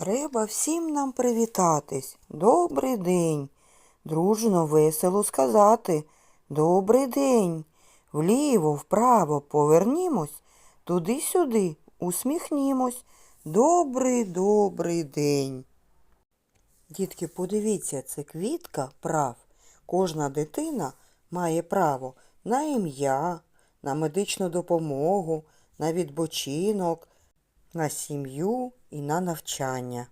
Треба всім нам привітатись. Добрий день. Дружно, весело сказати. Добрий день. Вліво, вправо повернімось, туди-сюди усміхнімось. Добрий, добрий день. Дітки, подивіться, це квітка прав. Кожна дитина має право на ім'я, на медичну допомогу, на відпочинок, на сім'ю і на навчання.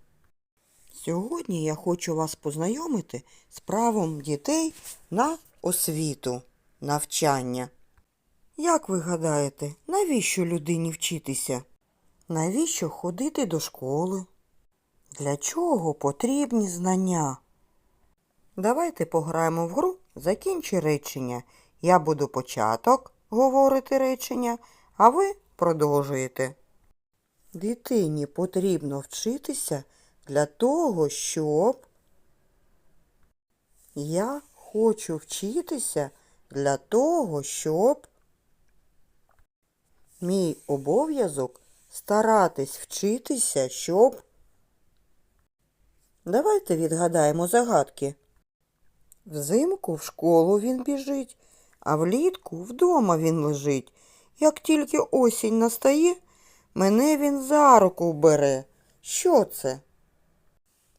Сьогодні я хочу вас познайомити з правом дітей на освіту, навчання. Як ви гадаєте, навіщо людині вчитися? Навіщо ходити до школи? Для чого потрібні знання? Давайте пограємо в гру Закінчи речення. Я буду початок говорити речення, а ви продовжуєте. Дитині потрібно вчитися для того, щоб я хочу вчитися для того, щоб мій обов'язок старатись вчитися, щоб. Давайте відгадаємо загадки. Взимку в школу він біжить, а влітку вдома він лежить. Як тільки осінь настає, мене він за руку бере. Що це?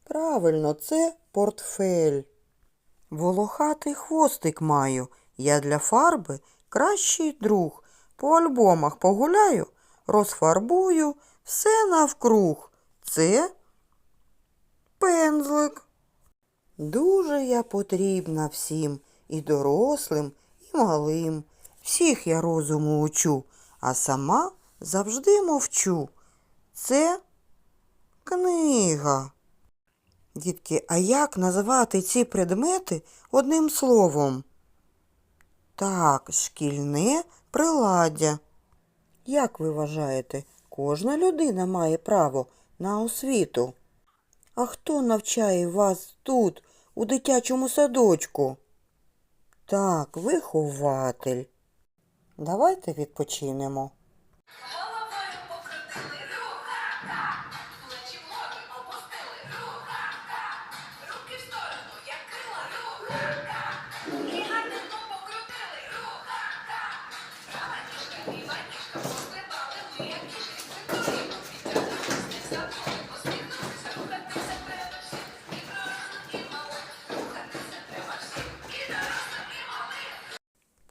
Правильно, це портфель. Волохатий хвостик маю. Я для фарби кращий друг. По альбомах погуляю, розфарбую все навкруг. Це пензлик. Дуже я потрібна всім, і дорослим, і малим. Всіх я розуму учу, а сама завжди мовчу. Це книга. Дітки, а як називати ці предмети одним словом? Так, шкільне приладдя. Як ви вважаєте, кожна людина має право на освіту? А хто навчає вас тут, у дитячому садочку? Так, вихователь. Давайте відпочинемо. Головою покрутили руха-ха, плечі вгору опустили руха-ха, руки сторону, як крила і гарненько покрутили руха-ха, права ніжка, ліва пострибали ми, як кішки цвинтарі, підтягнулись, не забули, посміхнулись, рухатися треба всім, і дорослим, і малим, рухатися треба всім, і дорослим, і малим.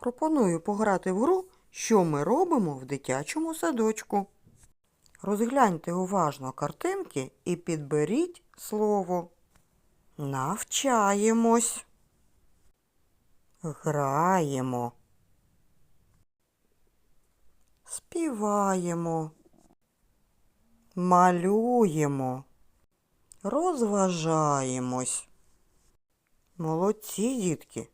Пропоную пограти в гру, що ми робимо в дитячому садочку. Розгляньте уважно картинки і підберіть слово. Навчаємось. Граємо. Співаємо. Малюємо. Розважаємось. Молодці, дітки.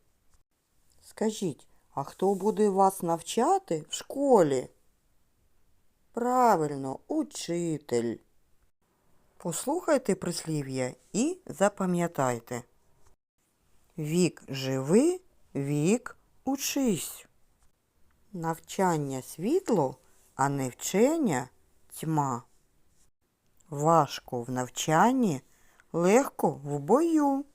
Скажіть, а хто буде вас навчати в школі? Правильно, учитель. Послухайте прислів'я і запам'ятайте. Вік живи, вік учись. Навчання світло, а не вчення тьма. Важко в навчанні, легко в бою.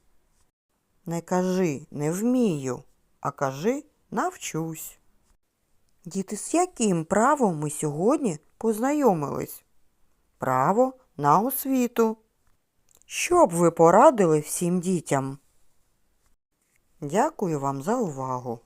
Не кажи не вмію, а кажи навчусь. Діти, з яким правом ми сьогодні познайомились? Право на освіту. Що б ви порадили всім дітям? Дякую вам за увагу.